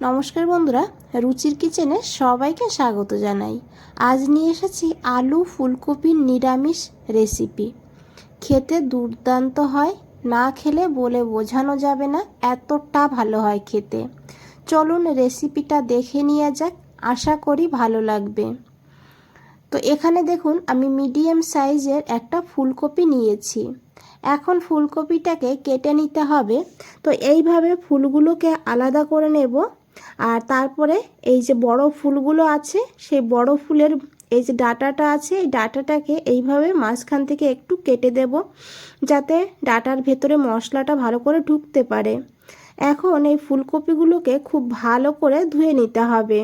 নমস্কার বন্ধুরা, রুচির কিচেনে সবাইকে স্বাগত জানাই। আজ নিয়ে এসেছি আলু ফুলকপির নিরামিষ রেসিপি। খেতে দুর্দান্ত হয়, না খেলে বলে বোঝানো যাবে না এতটা ভালো হয় খেতে। চলুন রেসিপিটা দেখে নিয়ে যাক, আশা করি ভালো লাগবে। তো এখানে দেখুন, আমি মিডিয়াম সাইজের একটা ফুলকপি নিয়েছি। এখন ফুলকপিটাকে কেটে নিতে হবে। তো এইভাবে ফুলগুলোকে আলাদা করে নেব। আর তারপরে এই যে বড় ফুলগুলো আছে, সেই বড় ফুলের এই যে ডাটাটা আছে, এই ডাটাটাকে এইভাবে মাঝখান থেকে একটু কেটে দেব, যাতে ডাটার ভেতরে মশলাটা ভালো করে ঢুকতে পারে। এখন এই ফুলকপিগুলোকে খুব ভালো করে ধুয়ে নিতে হবে।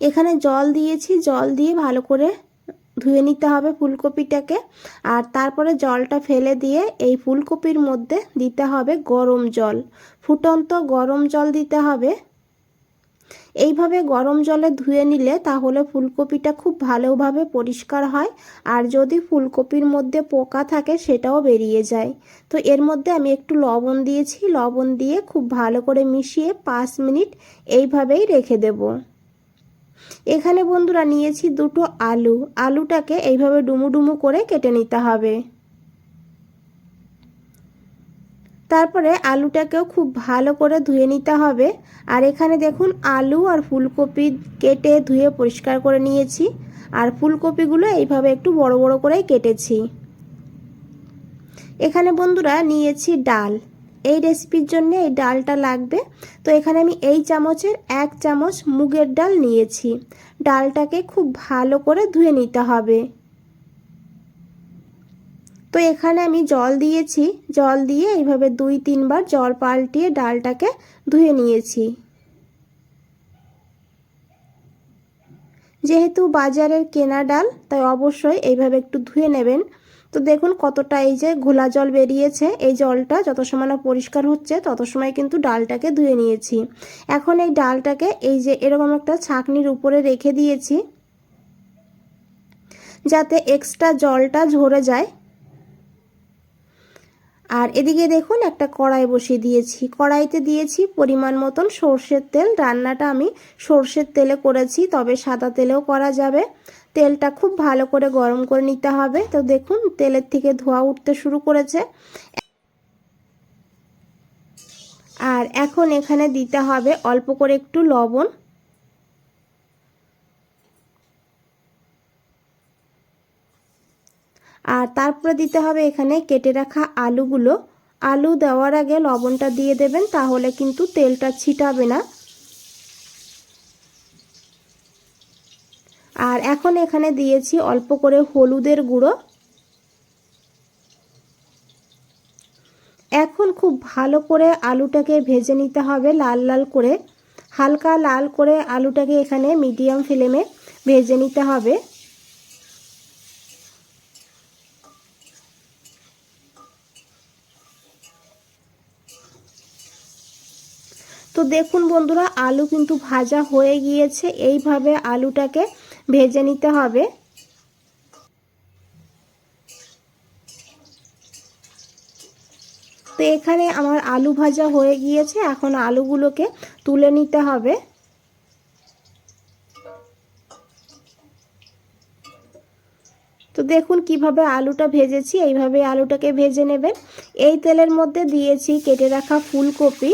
এখানে জল দিয়েছি, জল দিয়ে ভালো করে ধুয়ে নিতে হবে ফুলকপিটাকে। আর তারপরে জলটা ফেলে দিয়ে এই ফুলকপির মধ্যে দিতে হবে গরম জল। ফুটন্ত গরম জল দিতে হবে। এইভাবে গরম জলে ধুয়ে নিলে তাহলে ফুলকপিটা খুব ভালোভাবে পরিষ্কার হয়। আর যদি ফুলকপির মধ্যে পোকা থাকে সেটাও বেরিয়ে যায়। তো এর মধ্যে আমি একটু লবণ দিয়েছি। লবণ দিয়ে খুব ভালো করে মিশিয়ে পাঁচ মিনিট এইভাবেই রেখে দেবো। এখানে বন্ধুরা নিয়েছি দুটো আলু। আলুটাকে এইভাবে ডুমু ডুমু করে কেটে নিতে হবে। তারপরে আলুটাকেও খুব ভালো করে ধুয়ে নিতে হবে। আর এখানে দেখুন আলু আর ফুলকপি কেটে ধুয়ে পরিষ্কার করে নিয়েছি। আর ফুলকপিগুলো এইভাবে একটু বড় বড় করেই কেটেছি। এখানে বন্ধুরা নিয়েছি ডাল। এই রেসিপির জন্য এই ডালটা লাগবে। তো এখানে আমি এই চামচের এক চামচ মুগের ডাল নিয়েছি। ডালটাকে খুব ভালো করে ধুয়ে নিতে হবে। তো এখানে আমি জল দিয়েছি। জল দিয়ে এইভাবে দুই তিনবার জল পাল্টিয়ে ডালটাকে ধুয়ে নিয়েছি। যেহেতু বাজারের কেনা ডাল, তাই অবশ্যই এইভাবে একটু ধুয়ে নেবেন। তো দেখুন কতটা এই যে ঘোলা জল বেরিয়েছে। এই জলটা যত সময় না পরিষ্কার হচ্ছে, তত সময় কিন্তু ডালটাকে ধুয়ে নিয়েছি। এখন এই ডালটাকে এই যে এরকম একটা ছাকনির উপরে রেখে দিয়েছি, যাতে এক্সট্রা জলটা ঝরে যায়। আর এদিকে দেখুন একটা কড়াই বসিয়ে দিয়েছি। কড়াইতে দিয়েছি পরিমাণ মতন সর্ষের তেল। রান্নাটা আমি সর্ষের তেলে করেছি, তবে সাদা তেলেও করা যাবে। তেলটা খুব ভালো করে গরম করে নিতে হবে। তো দেখুন, তেলের থেকে ধোয়া উঠতে শুরু করেছে। আর এখন এখানে দিতে হবে অল্প করে একটু লবণ। আর তারপরে দিতে হবে এখানে কেটে রাখা আলুগুলো। আলু দেওয়ার আগে লবণটা দিয়ে দেবেন, তাহলে কিন্তু তেলটা ছিটাবে না। আর এখন এখানে দিয়েছি অল্প করে হলুদের গুঁড়ো। এখন খুব ভালো করে আলুটাকে ভেজে নিতে হবে লাল লাল করে। হালকা লাল করে আলুটাকে এখানে মিডিয়াম ফ্লেমে ভেজে নিতে হবে। তো দেখুন বন্ধুরা, আলু কিন্তু ভাজা হয়ে গিয়েছে। এইভাবে আলুটাকে ভেজে নিতে হবে। তো এখানে আমার আলু ভাজা হয়ে গিয়েছে। এখন আলুগুলোকে তুলে নিতে হবে। তো দেখুন কীভাবে আলুটা ভেজেছি। এইভাবে আলুটাকে ভেজে নেবেন। এই তেলের মধ্যে দিয়েছি কেটে রাখা ফুলকপি।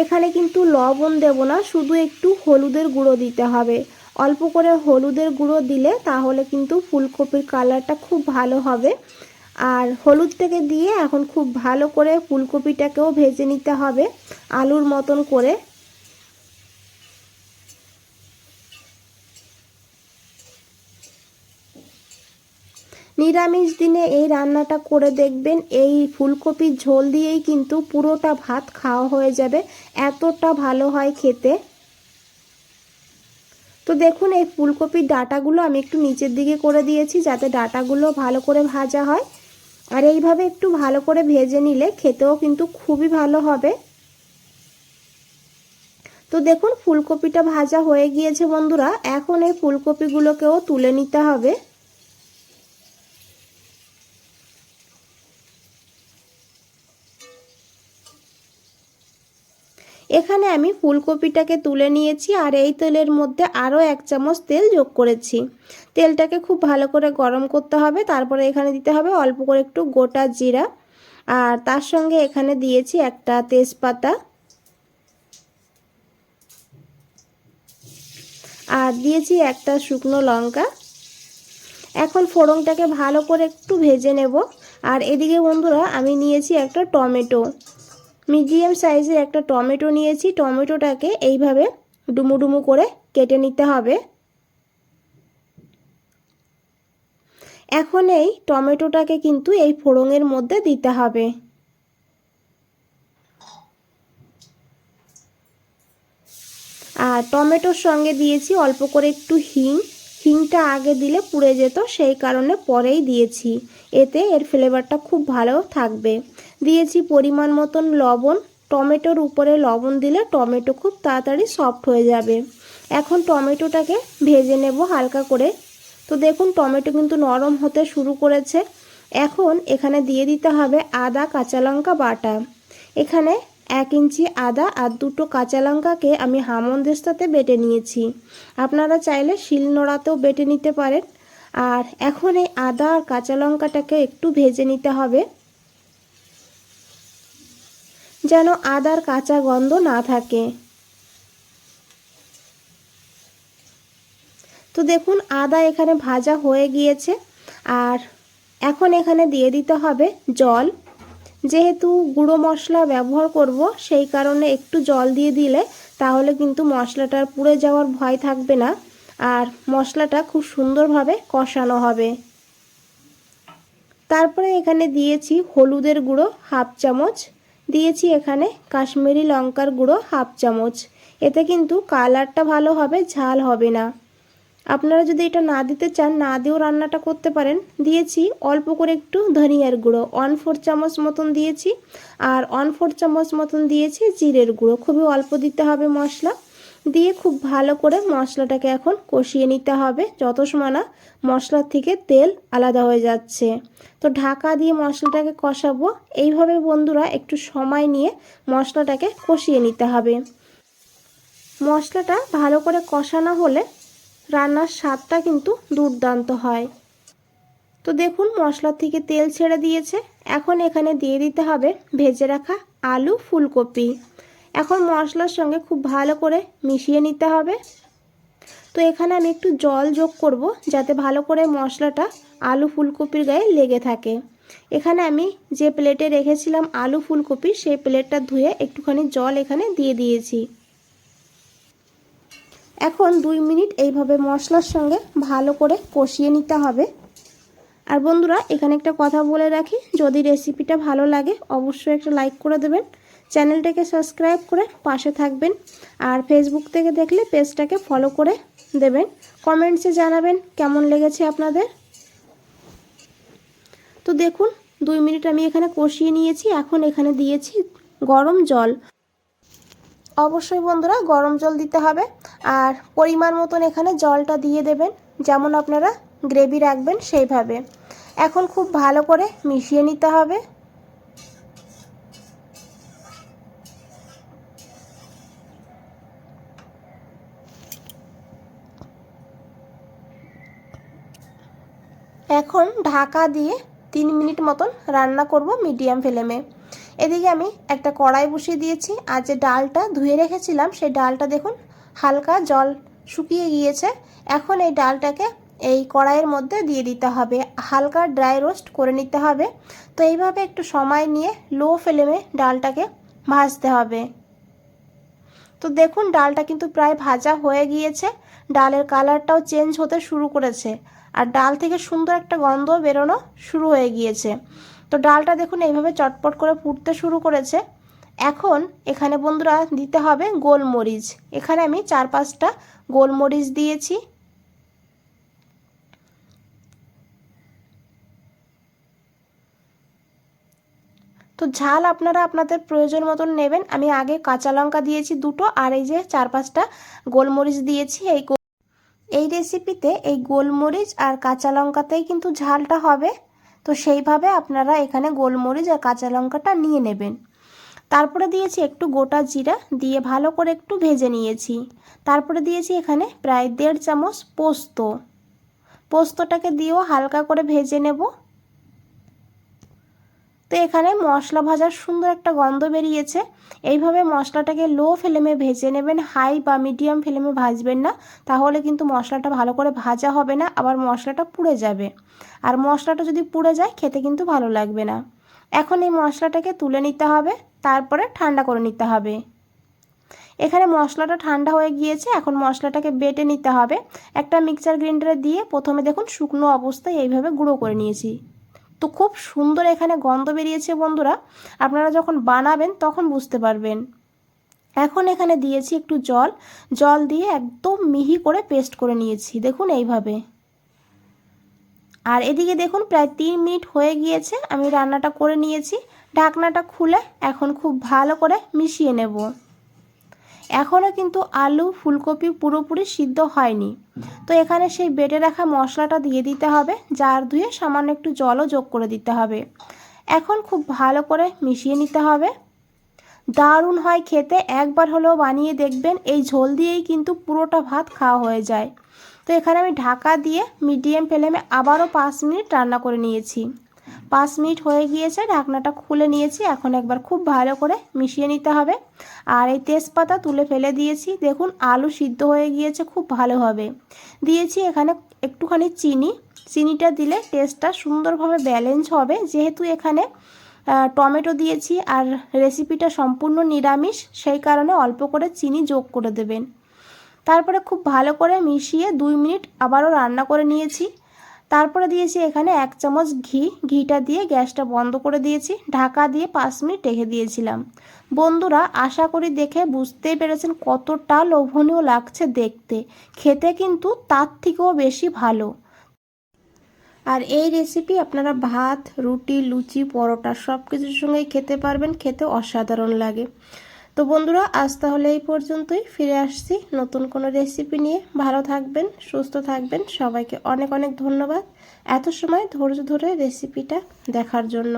এখানে কিন্তু লবণ দেব না, শুধু একটু হলুদের গুঁড়ো দিতে হবে। অল্প করে হলুদের গুঁড়ো দিলে তাহলে কিন্তু ফুলকপির কালারটা খুব ভালো হবে। আর হলুদ থেকে দিয়ে এখন খুব ভালো করে ফুলকপিটাকেও ভেজে নিতে হবে, আলুর মতন করে। নিরামিষ দিনে এই রান্নাটা করে দেখবেন। এই ফুলকপির ঝোল দিয়েই কিন্তু পুরোটা ভাত খাওয়া হয়ে যাবে। এতটা ভালো হয় খেতে। তো দেখুন, এই ফুলকপির ডাটাগুলো আমি একটু নিচের দিকে করে দিয়েছি যাতে ডাটাগুলো ভালো করে ভাজা হয়। আর এইভাবে একটু ভালো করে ভেজে নিলে খেতেও কিন্তু খুবই ভালো হবে। তো দেখুন, ফুলকপিটা ভাজা হয়ে গিয়েছে বন্ধুরা। এখন এই ফুলকপিগুলোকেও তুলে নিতে হবে। এখানে আমি ফুলকপিটাকে তুলে নিয়েছি আর এই তেলের মধ্যে আরও এক চামচ তেল যোগ করেছি। তেলটাকে খুব ভালো করে গরম করতে হবে, তারপরে এখানে দিতে হবে অল্প করে একটু গোটা জিরা। আর তার সঙ্গে এখানে দিয়েছি একটা তেজপাতা। আর দিয়েছি একটা শুকনো লঙ্কা। এখন ফোড়নটাকে ভালো করে একটু ভেজে নেব। আর এদিকে বন্ধুরা, আমি নিয়েছি একটা টমেটো। মিডিয়াম সাইজের একটা টমেটো নিয়েছি। টমেটোটাকে এইভাবে ডুমু ডুমু করে কেটে নিতে হবে। এখন এই টমেটোটাকে কিন্তু এই ফোড়নের মধ্যে দিতে হবে। আর টমেটোর সঙ্গে দিয়েছি অল্প করে একটু হিং। হিংটা আগে দিলে পুড়ে যেত, সেই কারণে পরেই দিয়েছি। এতে এর ফ্লেভারটা খুব ভালো থাকবে। দিয়েছি পরিমাণ মতন লবণ। টমেটোর উপরে লবণ দিলে টমেটো খুব তাড়াতাড়ি সফট হয়ে যাবে। এখন টমেটোটাকে ভেজে নেব হালকা করে। তো দেখুন, টমেটো কিন্তু নরম হতে শুরু করেছে। এখন এখানে দিয়ে দিতে হবে আদা কাঁচা লঙ্কা বাটা। এখানে এক ইঞ্চি আদা আর দুটো কাঁচা লঙ্কাকে আমি হামন্দেস্তাতে বেটে নিয়েছি। আপনারা চাইলে শিলনোড়াতেও বেটে নিতে পারেন। আর এখন এই আদা আর কাঁচা লঙ্কাটাকে একটু ভেজে নিতে হবে। যেন আদার কাঁচা গন্ধ না থাকে। তো দেখুন, আদা এখানে ভাজা হয়ে গিয়েছে। আর এখন এখানে দিয়ে দিতে হবে জল। যেহেতু গুঁড়ো মশলা ব্যবহার করব, সেই কারণে একটু জল দিয়ে দিলে তাহলে কিন্তু মশলাটার পুড়ে যাওয়ার ভয় থাকবে না। আর মশলাটা খুব সুন্দরভাবে কষানো হবে। তারপরে এখানে দিয়েছি হলুদের গুঁড়ো হাফ চামচ। দিয়েছি এখানে কাশ্মীরি লঙ্কার গুঁড়ো হাফ চামচ। এতে কিন্তু কালারটা ভালো হবে, ঝাল হবে না। আপনারা যদি এটা না দিতে চান, না দিয়েও রান্নাটা করতে পারেন। দিয়েছি অল্প করে একটু ধনিয়ার গুঁড়ো ওয়ান ফোর চামচ মতন দিয়েছি। আর ওয়ান ফোর চামচ মতন দিয়েছি জিরের গুঁড়ো। খুবই অল্প দিতে হবে মশলা। দিয়ে খুব ভালো করে মশলাটাকে এখন কষিয়ে নিতে হবে। যত সময় না মশলার থেকে তেল আলাদা হয়ে যাচ্ছে। তো ঢাকা দিয়ে মশলাটাকে কষাবো। এইভাবে বন্ধুরা একটু সময় নিয়ে মশলাটাকে কষিয়ে নিতে হবে। মশলাটা ভালো করে কষানো হলে রান্নার স্বাদটা কিন্তু দুর্দান্ত হয়। তো দেখুন মশলা থেকে তেল ছেড়ে দিয়েছে। এখন এখানে দিয়ে দিতে হবে ভেজে রাখা আলু ফুলকপি। এখন মশলার সঙ্গে খুব ভালো করে মিশিয়ে নিতে হবে। তো এখানে আমি একটু জল যোগ করব যাতে ভালো করে মশলাটা আলু ফুলকপির গায়ে লেগে থাকে। এখানে আমি যে প্লেটে রেখেছিলাম আলু ফুলকপি, সেই প্লেটটা ধুয়ে একটুখানি জল এখানে দিয়ে দিয়েছি। এখন দুই মিনিট এইভাবে মশলার সঙ্গে ভালো করে কষিয়ে নিতে হবে। আর বন্ধুরা, এখানে একটা কথা বলে রাখি, যদি রেসিপিটা ভালো লাগে, অবশ্যই একটা লাইক করে দেবেন। চ্যানেলটাকে সাবস্ক্রাইব করে পাশে থাকবেন আর ফেসবুক থেকে দেখলে পেজটাকে ফলো করে দেবেন। কমেন্টসে জানাবেন কেমন লেগেছে আপনাদের। তো দেখুন, দুই মিনিট আমি এখানে কষিয়ে নিয়েছি, এখন এখানে দিয়েছি গরম জল। অবশ্যই বন্ধুরা গরম জল দিতে হবে আর পরিমাণ মতন এখানে জলটা দিয়ে দেবেন, যেমন আপনারা গ্রেভি রাখবেন সেইভাবে। এখন খুব ভালো করে মিশিয়ে নিতে হবে। এখন ঢাকা দিয়ে তিন মিনিট মতন রান্না করব মিডিয়াম ফ্লেমে। এদিকে আমি একটা কড়াই বসিয়ে দিয়েছি। আর যে ডালটা ধুয়ে রেখেছিলাম, সেই ডালটা দেখুন হালকা জল শুকিয়ে গিয়েছে। এখন এই ডালটাকে এই কড়াইয়ের মধ্যে দিয়ে দিতে হবে। হালকা ড্রাই রোস্ট করে নিতে হবে। তো এইভাবে একটু সময় নিয়ে লো ফ্লেমে ডালটাকে ভাজতে হবে। তো দেখুন, ডালটা কিন্তু প্রায় ভাজা হয়ে গিয়েছে। ডালের কালারটাও চেঞ্জ হতে শুরু করেছে। আর ডাল থেকে সুন্দর একটা গন্ধ বেরোনো শুরু হয়ে গিয়েছে। তো ডালটা দেখুন, এইভাবে চটপট করে ফুটতে শুরু করেছে। এখন এখানে বন্ধুরা দিতে হবে গোলমরিচ। এখানে আমি চার পাঁচটা গোলমরিচ দিয়েছি। তো ঝাল আপনারা আপনাদের প্রয়োজন মতন নেবেন। আমি আগে কাঁচা লঙ্কা দিয়েছি দুটো, আর এই যে চার পাঁচটা গোলমরিচ দিয়েছি, এই এই রেসিপিতে এই গোলমরিচ আর কাঁচা লঙ্কাতেই কিন্তু ঝালটা হবে। তো সেইভাবে আপনারা এখানে গোলমরিচ আর কাঁচা লঙ্কাটা নিয়ে নেবেন। তারপরে দিয়েছি একটু গোটা জিরা, দিয়ে ভালো করে একটু ভেজে নিয়েছি। তারপরে দিয়েছি এখানে প্রায় দেড় চামচ পোস্ত। পোস্তটাকে দিয়েও হালকা করে ভেজে নেব। তো এখানে মশলা ভাজার সুন্দর একটা গন্ধ বেরিয়েছে। এইভাবে মশলাটাকে লো ফ্লেমে ভেজে নেবেন হাই বা মিডিয়াম ফ্লেমে ভাজবেন না। তাহলে কিন্তু মশলাটা ভালো করে ভাজা হবে না, আবার মশলাটা পুড়ে যাবে। আর মশলাটা যদি পুড়ে যায়, খেতে কিন্তু ভালো লাগবে না। এখন এই মশলাটাকে তুলে নিতে হবে, তারপরে ঠান্ডা করে নিতে হবে। এখানে মশলাটা ঠান্ডা হয়ে গিয়েছে, এখন মশলাটাকে বেটে নিতে হবে। একটা মিক্সার গ্রাইন্ডারে দিয়ে প্রথমে দেখুন শুকনো অবস্থায় এইভাবে গুঁড়ো করে নিয়েছি। তো খুব সুন্দর এখানে গন্ধ বেরিয়েছে বন্ধুরা। আপনারা যখন বানাবেন তখন বুঝতে পারবেন। এখন এখানে দিয়েছি একটু জল। জল দিয়ে একদম মিহি করে পেস্ট করে নিয়েছি। দেখুন এইভাবে। আর এদিকে দেখুন প্রায় তিন মিনিট হয়ে গিয়েছে। আমি রান্নাটা করে নিয়েছি। ঢাকনাটা খুলে এখন খুব ভালো করে মিশিয়ে নেব। এখনও কিন্তু আলু, ফুলকপি পুরোপুরি সিদ্ধ হয়নি। তো এখানে সেই বেটে রাখা মশলাটা দিয়ে দিতে হবে জার ধুয়ে সামান্য একটু জলও যোগ করে দিতে হবে। এখন খুব ভালো করে মিশিয়ে নিতে হবে। দারুণ হয় খেতে, একবার হলেও বানিয়ে দেখবেন, এই ঝোল দিয়েই কিন্তু পুরোটা ভাত খাওয়া হয়ে যায়। তো এখানে আমি ঢাকা দিয়ে মিডিয়াম ফ্লেমে আবারও পাঁচ মিনিট রান্না করে নিয়েছি। পাঁচ মিনিট হয়ে গিয়েছে, ঢাকনাটা খুলে নিয়েছি, এখন একবার খুব ভালো করে মিশিয়ে নিতে হবে। আর এই তেজপাতা তুলে ফেলে দিয়েছি, দেখুন আলু সিদ্ধ হয়ে গিয়েছে, খুব ভালোভাবে দিয়েছি এখানে একটুখানি চিনি, চিনিটা দিলে টেস্টটা সুন্দরভাবে ব্যালেন্স হবে। যেহেতু এখানে টমেটো দিয়েছি আর রেসিপিটা সম্পূর্ণ নিরামিষ, সেই কারণে অল্প করে চিনি যোগ করে দেবেন। তারপরে খুব ভালো করে মিশিয়ে দুই মিনিট আবারও রান্না করে নিয়েছি। তারপরে দিয়েছি এখানে এক চামচ ঘি। ঘিটা দিয়ে গ্যাসটা বন্ধ করে দিয়েছি। ঢাকা দিয়ে পাঁচ মিনিট রেখে দিয়েছিলাম। বন্ধুরা, আশা করি দেখে বুঝতেই পেরেছেন কতটা লোভনীয় লাগছে দেখতে। খেতে কিন্তু তার থেকেও বেশি ভালো। আর এই রেসিপি আপনারা ভাত, রুটি, লুচি, পরোটা সব কিছুর সঙ্গেই খেতে পারবেন। খেতে অসাধারণ লাগে। তো বন্ধুরা, আজ তাহলে এই পর্যন্তই। ফিরে আসছি নতুন কোনো রেসিপি নিয়ে। ভালো থাকবেন, সুস্থ থাকবেন। সবাইকে অনেক অনেক ধন্যবাদ। এত সময় ধৈর্য ধরে রেসিপিটা দেখার জন্য।